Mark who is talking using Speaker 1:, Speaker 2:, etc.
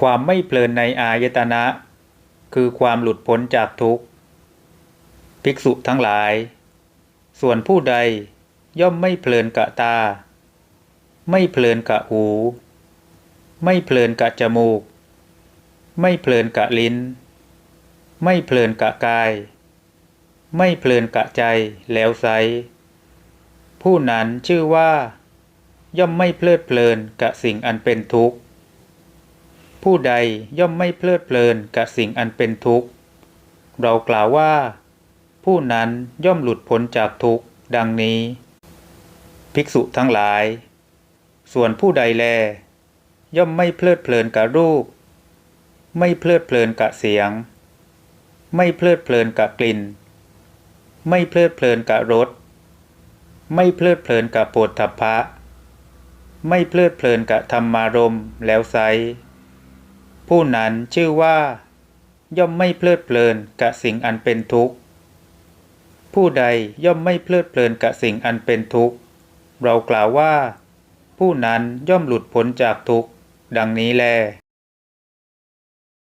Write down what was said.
Speaker 1: ความไม่เพลินในอายตนะ คือความหลุดพ้นจากทุกข์ ภิกษุทั้งหลาย ส่วนผู้ใดย่อมไม่เพลินกะตา ไม่เพลินกะหู ไม่เพลินกะจมูก ไม่เพลินกะลิ้น ไม่เพลินกะกาย ไม่เพลินกะใจแล้วไซผู้นั้นชื่อว่า ย่อมไม่เพลิดเพลินกะสิ่งอันเป็นทุกข์ ผู้ใดย่อมไม่เพลิดเพลินกะสิ่งอันเป็นทุกข์ เรากล่าวว่า ผู้นั้นย่อมหลุดพ้นจากทุกข์ ดังนี้ ภิกษุทั้งหลาย ส่วนผู้ใดแล ย่อมไม่เพลิดเพลินกับรูป ไม่เพลิดเพลินกับเสียง ไม่เพลิดเพลินกับกลิ่น ไม่เพลิดเพลินกับรสไม่เพลิดเพลินกับโปฏฐัพพะ ไม่เพลิดเพลินกับธรรมารมแล้วไซ ผู้นั้นชื่อว่า ย่อมไม่เพลิดเพลินกับสิ่งอันเป็นทุกข์ ผู้ใดย่อมไม่เพลิดเพลินกับสิ่งอันเป็นทุกข์ เรากล่าวว่า ผู้นั้นย่อมหลุดพ้นจากทุกข์ ดังนี้แล